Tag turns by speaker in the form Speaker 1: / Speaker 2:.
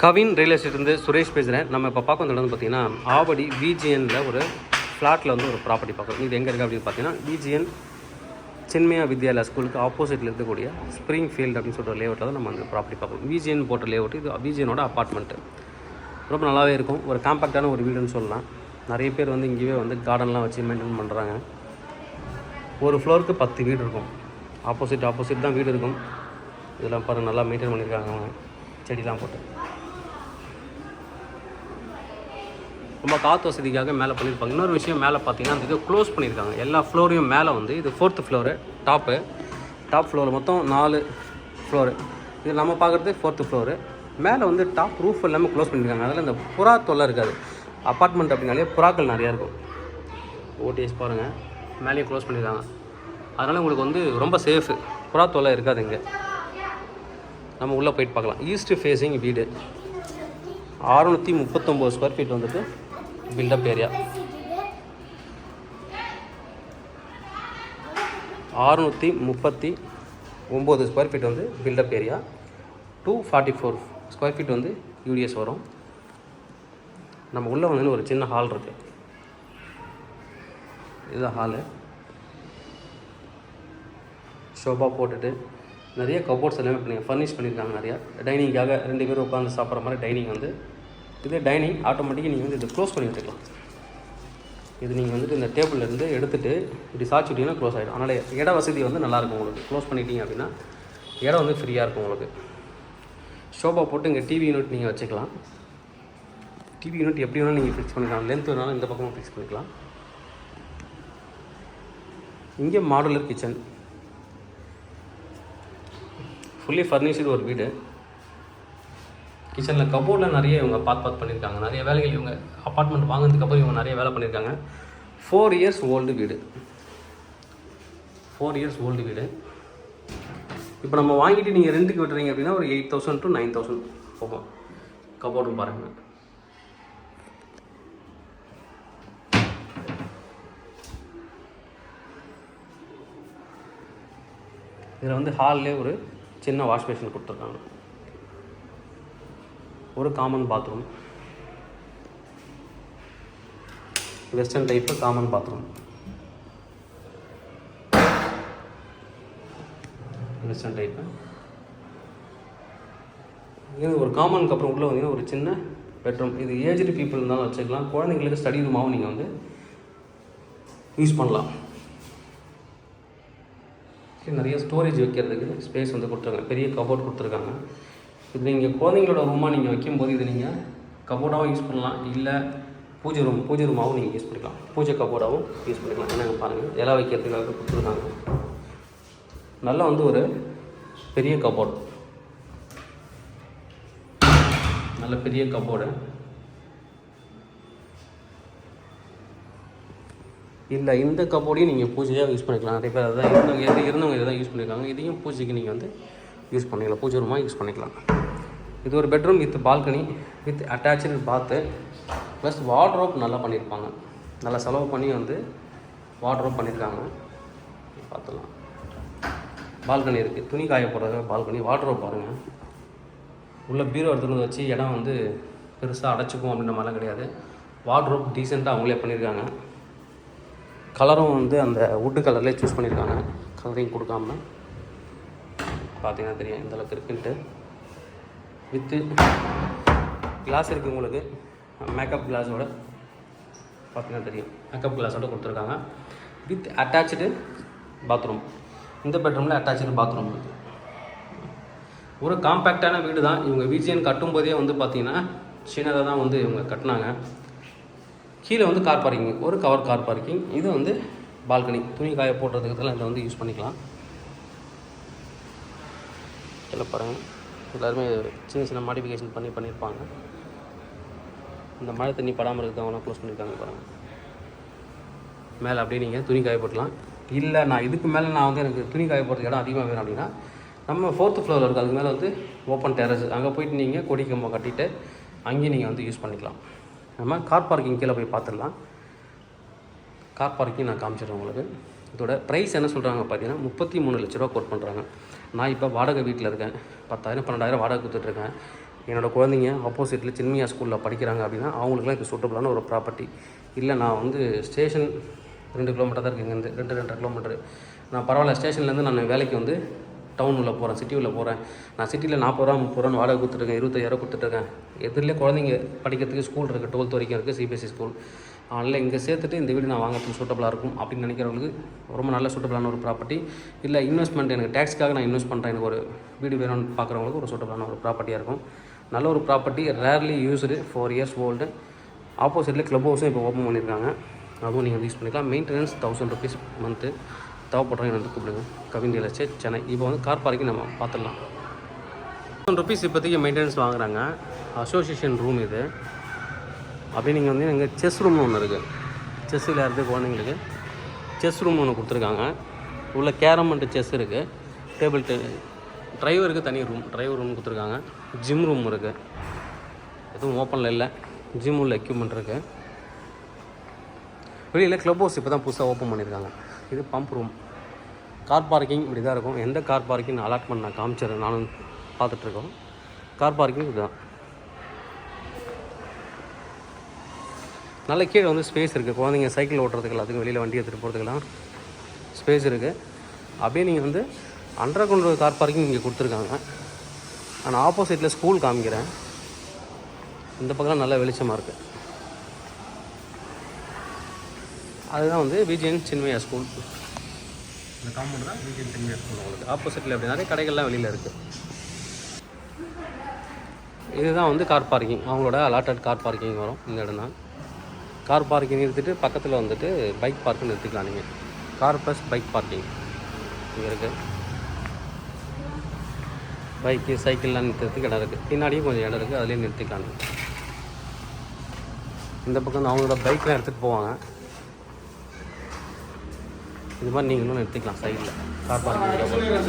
Speaker 1: Kavin real எஸ்டேட்லேருந்து Suresh பேசுகிறேன் நம்ம இப்போ பார்க்க வந்த இடம் வந்து பார்த்தீங்கன்னா ஆவடி விஜிஎனில் ஒரு ஃப்ளாட்டில் வந்து ஒரு ப்ராப்பர்ட்டி பார்க்குறோம். இது எங்கே இருக்குது அப்படின்னு பார்த்தீங்கன்னா விஜிஎன் சின்மயா வித்யாலயா ஸ்கூலுக்கு ஆப்போசிட்டில் இருக்கக்கூடிய ஸ்ப்ரிங் ஃபீல்டு அப்படின்னு சொல்கிற லேஅவுட்டில் தான் நம்ம அந்த ப்ராப்பர்ட்டி பார்க்குறோம். விஜிஎன் போட்ட லேஅவுட் இது விஜிஎனோட அப்பார்ட்மெண்ட்டு ரொம்ப நல்லாவே இருக்கும். ஒரு காம்பேக்டான ஒரு வீடுன்னு சொல்லலாம். நிறைய பேர் வந்து இங்கேயே வந்து கார்டன்லாம் வச்சு மெயின்டைன் பண்ணுறாங்க ஒரு ஃப்ளோருக்கு பத்து வீடு இருக்கும். ஆப்போசிட் ஆப்போசிட் தான் வீடு இருக்கும். இதெல்லாம் பாருங்கள் நல்லா மெயின்டைன் பண்ணியிருக்காங்க அவங்க. செடிலாம் போட்டு. ரொம்ப காற்று வசதிக்காக மேலே பண்ணியிருப்பாங்க. இன்னொரு விஷயம் மேலே பார்த்தீங்கன்னா அந்த இது க்ளோஸ் பண்ணியிருக்காங்க. எல்லா ஃப்ளோரையும் மேலே வந்து இது fourth floor top top floor மொத்தம் நாலு ஃப்ளோரு இது நம்ம பார்க்குறது ஃபோர்த்து ஃப்ளோரு மேலே வந்து டாப் ரூஃப் எல்லாமே க்ளோஸ் பண்ணியிருக்காங்க. அதில் இந்த புறா தொல்லை இருக்காது. அப்பார்ட்மெண்ட் அப்படின்னாலே புறாக்கள் நிறையா இருக்கும். ஓடிஎஸ் பாருங்கள் மேலேயும் க்ளோஸ் பண்ணியிருக்காங்க. அதனால் உங்களுக்கு வந்து ரொம்ப சேஃபு புறா தொல்லை இருக்காது இங்கே. நம்ம உள்ளே போயிட்டு பார்க்கலாம். ஈஸ்ட் ஃபேஸிங் வீடு. அறுநூற்றி முப்பத்தொம்போது ஸ்கொயர் ஃபீட் வந்துட்டு பில்டப் ஏரியா. அறுநூற்றி முப்பத்தி ஒம்பது ஸ்கொயர் ஃபீட் வந்து built up area two forty four square feet வந்து யூடிஎஸ் வரும். நம்ம உள்ளே வந்து ஒரு சின்ன ஹால் இருக்குது இதுதான் ஹாலு ஷோபா போட்டுட்டு நிறைய கபோர்ட்ஸ் எல்லாமே பண்ணி ஃபர்னிஷ் பண்ணியிருக்காங்க நிறையா. டைனிங்காக ரெண்டு பேரும் உட்காந்து சாப்பிட்ற மாதிரி டைனிங் வந்து இது டைனிங் ஆட்டோமேட்டிக்காக நீங்கள் வந்து இதை க்ளோஸ் பண்ணி வச்சுக்கலாம். இது நீங்கள் வந்துட்டு இந்த டேபிள்லேருந்து எடுத்துகிட்டு இப்படி சாய்ச்சிட்டிங்கன்னா க்ளோஸ் ஆகிடும் அதனால் இட வசதி வந்து நல்லாயிருக்கும் உங்களுக்கு. க்ளோஸ் பண்ணிட்டீங்க அப்படின்னா இடம் வந்து ஃப்ரீயாக இருக்கும் உங்களுக்கு. ஷோபா போட்டு இங்கே டிவி யூனிட் நீங்கள் வச்சுக்கலாம். டிவி யூனிட் எப்படி வேணாலும் நீங்கள் ஃபிக்ஸ் பண்ணிக்கலாம். லென்த் வேணாலும் இந்த பக்கமும் ஃபிக்ஸ் பண்ணிக்கலாம். இங்கே மாடுலர் கிச்சன் ஃபுல்லி ஃபர்னிஷ்டு ஒரு வீடு. கிச்சனில் கபோர்டில் நிறைய இவங்க பார்த்து பார்த்து பண்ணியிருக்காங்க நிறைய வேலைகள் இவங்க அப்பார்ட்மெண்ட் வாங்கினதுக்கப்புறம் இவங்க நிறைய வேலை பண்ணியிருக்காங்க ஃபோர் இயர்ஸ் ஓல்டு வீடு. ஃபோர் இயர்ஸ் ஓல்டு வீடு. இப்போ நம்ம வாங்கிட்டு நீங்கள் ரெண்டுக்கு விட்டுறீங்க அப்படின்னா ஒரு eight thousand to nine thousand போகும். கபோர்டும் பாருங்கள் இதில் வந்து ஹாலிலே ஒரு சின்ன வாஷ் மிஷின் கொடுத்துருக்காங்க. ஒரு common bathroom western type common bathroom western type இது ஒரு காமனுக்கு அப்புறம் உள்ளே வந்தீங்கன்னா ஒரு சின்ன பெட்ரூம் இது ஏஜ்டு பீப்புள் இருந்தாலும் வச்சுக்கலாம். குழந்தைங்களுக்கு ஸ்டடி ரூமாகவும் நீங்கள் வந்து யூஸ் பண்ணலாம். நிறைய ஸ்டோரேஜ் வைக்கிறதுக்கு ஸ்பேஸ் வந்து கொடுத்துருக்காங்க. பெரிய கபோர்ட் கொடுத்துருக்காங்க. இது நீங்கள் குழந்தைங்களோட ரூமாக நீங்கள் வைக்கும்போது இது நீங்கள் கபோர்டாகவும் யூஸ் பண்ணலாம். இல்லை பூஜை ரூம் பூஜை ரூமாகவும் நீங்கள் யூஸ் பண்ணிக்கலாம். பூஜை கபோர்டாகவும் யூஸ் பண்ணிக்கலாம். என்னங்க பாருங்கள் இலை வைக்கிறதுக்காக கொடுத்துருக்காங்க நல்லா வந்து ஒரு பெரிய கபோர்டு. நல்ல பெரிய கபோர்டு. இல்லை இந்த கபோர்டையும் நீங்கள் பூஜையாக யூஸ் பண்ணிக்கலாம். நிறைய பேர் அதான் இருந்தவங்க இருந்தவங்க இதை தான் யூஸ் பண்ணியிருக்காங்க இதையும் பூஜைக்கு நீங்கள் வந்து யூஸ் பண்ணிக்கலாம் பூஜை ரூமாக யூஸ் பண்ணிக்கலாம். இது ஒரு bedroom with balcony with attach bath plus wardrobe நல்லா பண்ணியிருப்பாங்க நல்லா செலவு பண்ணி வந்து வார்ட்ரோப் பண்ணியிருக்காங்க பார்த்துலாம் பால்கனி இருக்குது துணி காய போடுறது பால்கனி வார்ட்ரோப் பாருங்கள் உள்ள பீரோ எடுத்துகிட்டு வச்சு இடம் வந்து பெருசாக அடைச்சிக்கும் அப்படின்ற மாதிரிலாம் கிடையாது. வார்ட்ரோப் டீசெண்டாக அவங்களே பண்ணியிருக்காங்க கலரும் வந்து அந்த வுட்டு கலர்லேயே சூஸ் பண்ணியிருக்காங்க கலரிங் கொடுக்காம. பார்த்தீங்கன்னா தெரியும் எந்த அளவுக்கு இருக்குன்ட்டு. வித்து கிளாஸ் இருக்குது உங்களுக்கு. மேக்கப் கிளாஸோட பார்த்தீங்கன்னா தெரியும். மேக்கப் கிளாஸோட கொடுத்துருக்காங்க. வித் அட்டாச்சு பாத்ரூம் இந்த பெட்ரூமில் அட்டாச்சு பாத்ரூம் இருக்குது ஒரு காம்பேக்டான வீடு தான். இவங்க விஜயன் கட்டும்போதே வந்து பார்த்தீங்கன்னா சின்னதாக தான் வந்து இவங்க கட்டினாங்க. கீழே வந்து கார் பார்க்கிங் ஒரு கவர் கார் பார்க்கிங் இது வந்து பால்கனி துணி காய போடுறதுக்கு இதெல்லாம் இதை வந்து யூஸ் பண்ணிக்கலாம். இதில் பாருங்கள் எல்லாருமே சின்ன சின்ன மாடிஃபிகேஷன் பண்ணி பண்ணியிருப்பாங்க இந்த மழை தண்ணி படாமல் இருக்கிறவங்களாம் க்ளோஸ் பண்ணியிருக்காங்க பாருங்கள் மேலே அப்படியே நீங்கள் துணி காய போட்டலாம் இல்லை நான் இதுக்கு மேலே நான் வந்து எனக்கு துணி காய போடுறதுக்கு இடம் அதிகமாக வேணும் அப்படின்னா நம்ம ஃபோர்த்து ஃப்ளோரில் இருக்குது அதுக்கு மேலே வந்து ஓப்பன் டெரஸ் அங்கே போயிட்டு நீங்கள் கொடி கம்பம் கட்டிட்டு அங்கேயும் நீங்கள் வந்து யூஸ் பண்ணிக்கலாம். நம்ம கார் பார்க்கிங் கீழே போய் பார்த்துடலாம். கார் பார்க்கிங் நான் காமிச்சிடுறேன் உங்களுக்கு. இதோட ப்ரைஸ் என்ன சொல்கிறாங்க பார்த்தீங்கன்னா முப்பத்தி மூணு லட்ச ரூபா கோட் பண்ணுறாங்க நான் இப்போ வாடகை வீட்டில் இருக்கேன். பத்தாயிரம் பன்னெண்டாயிரம் வாடகை கொடுத்துட்ருக்கேன் என்னோடய குழந்தைங்க ஆப்போசிட்டில் சின்மியா ஸ்கூலில் படிக்கிறாங்க அப்படின்னா அவங்களுக்குலாம் இது சூட்டபுளான ஒரு ப்ராப்பர்ட்டி இல்லை நான் வந்து ஸ்டேஷன் ரெண்டு கிலோமீட்டர் தான் இருக்குது இங்கேருந்து ரெண்டு ரெண்டரை கிலோமீட்டர் நான் பரவாயில்ல ஸ்டேஷன்லேருந்து நான் வேலைக்கு வந்து டவுன் உள்ள போகிறேன் சிட்டி உள்ள போகிறேன் நான் சிட்டியில் நாற்பது ரூபா முப்பது ரூபா வாடகை கொடுத்துருக்கேன் இருபத்தாயிரம் கொடுத்துட்ருக்கேன் எதிரிலே குழந்தைங்க படிக்கிறதுக்கு ஸ்கூல் இருக்குது டுவெல்த் வரைக்கும் இருக்குது சிபிஎஸ்சி ஸ்கூல் அதனால் இங்கே சேர்த்துட்டு இந்த வீடு நான் வாங்கிறதுக்கு சூட்டபுளாக இருக்கும் அப்படின்னு நினைக்கிறவங்களுக்கு ரொம்ப நல்ல சூட்டபுளான ஒரு ப்ராப்பர்ட்டி இல்லை இன்வெஸ்ட்மெண்ட் எனக்கு டேக்ஸ்க்காக நான் இன்வெஸ்ட் பண்ணுறேன் எனக்கு ஒரு வீடு வேணும்னு பார்க்குறவங்களுக்கு ஒரு சூட்டபுளான ஒரு ப்ராப்பர்ட்டியாக இருக்கும். நல்ல ஒரு property rarely used four years old ஆப்போசிட்டில் க்ளப் ஹவுஸும் இப்போ ஓப்பன் பண்ணியிருக்காங்க அதுவும் நீங்கள் யூஸ் பண்ணிக்கலாம். மெயின்டெனன்ஸ் தௌசண்ட் ருபீஸ் மந்த்து தேவைப்படுறவங்க வந்து கூப்பிடுங்க. Kavin real estate Chennai. இப்போ வந்து கார் பார்க்கிங் நம்ம பார்த்துடலாம். தௌசண்ட் ருபீஸ் இப்போதைக்கு மெயின்டெனன்ஸ் வாங்குறாங்க. அசோசியேஷன் ரூம் இது. அப்படியே நீங்கள் வந்து எங்கள் செஸ் ரூம்னு ஒன்று இருக்குது செஸ் விளையாடுறது குழந்தைங்களுக்கு செஸ் ரூம் ஒன்று கொடுத்துருக்காங்க. உள்ளே கேரம் செஸ் இருக்குது டேபிள் டெ டிரைவருக்கு தனி ரூம் டிரைவர் ரூம் கொடுத்துருக்காங்க. ஜிம் ரூம் இருக்குது எதுவும் ஓப்பனில் இல்லை. ஜிம் உள்ள எக்யூப்மெண்ட் இருக்குது வெளியில் க்ளப் ஹவுஸ் இப்போ தான் புதுசாக ஓப்பன் பண்ணியிருக்காங்க இது பம்ப் ரூம் கார் பார்க்கிங் இப்படி தான் இருக்கும். எந்த கார் பார்க்கிங் அலாட்மெண்ட் நான் காமிச்சிடுறேன். நானும் பார்த்துட்ருக்கோம் கார் பார்க்கிங் இதுதான் நல்ல கீழே வந்து ஸ்பேஸ் இருக்குது குழந்தைங்க சைக்கிள் ஓட்டுறதுக்கு எல்லாத்துக்கும் வெளியில் வண்டி எடுத்துகிட்டு போகிறதுக்கெல்லாம் ஸ்பேஸ் இருக்குது அப்படியே நீங்கள் வந்து அண்டர் கிரவுண்ட் கார் பார்க்கிங் இங்கே கொடுத்துருக்காங்க. நான் ஆப்போசிட்டில் ஸ்கூல் காமிக்கிறேன். இந்த பக்கம் நல்ல வெளிச்சமாக இருக்குது அதுதான் வந்து விஜயன் சின்மயா ஸ்கூல் இந்த காம்பவுண்ட் தான் விஜயன் சின்மயா ஸ்கூல் உங்களுக்கு. ஆப்போசிட்டில் அப்படி. நிறைய கடைகள்லாம் வெளியில் இருக்குது இதுதான் வந்து கார் பார்க்கிங் அவங்களோட அலாட்டட் கார் பார்க்கிங் வரும். இந்த இடம் தான் கார் பார்க்கிங் நிறுத்திட்டு பக்கத்தில் வந்துட்டு பைக் பார்க்கு நிறுத்திக்கலாம் நீங்கள் கார் ப்ளஸ் பைக் பார்க்கிங். இங்கே இருக்குது பைக்கு சைக்கிள்லாம் நிறுத்துறதுக்கு இடம் இருக்குது பின்னாடியும் கொஞ்சம் இடம் இருக்குது அதுலேயும் நிறுத்திக்கலாம் இந்த பக்கம் அவங்களோட பைக்லாம் எடுத்துகிட்டு போவாங்க. இது மாதிரி நீங்களும் நிறுத்திக்கலாம். சைடில் கார் பார்க்கிங்.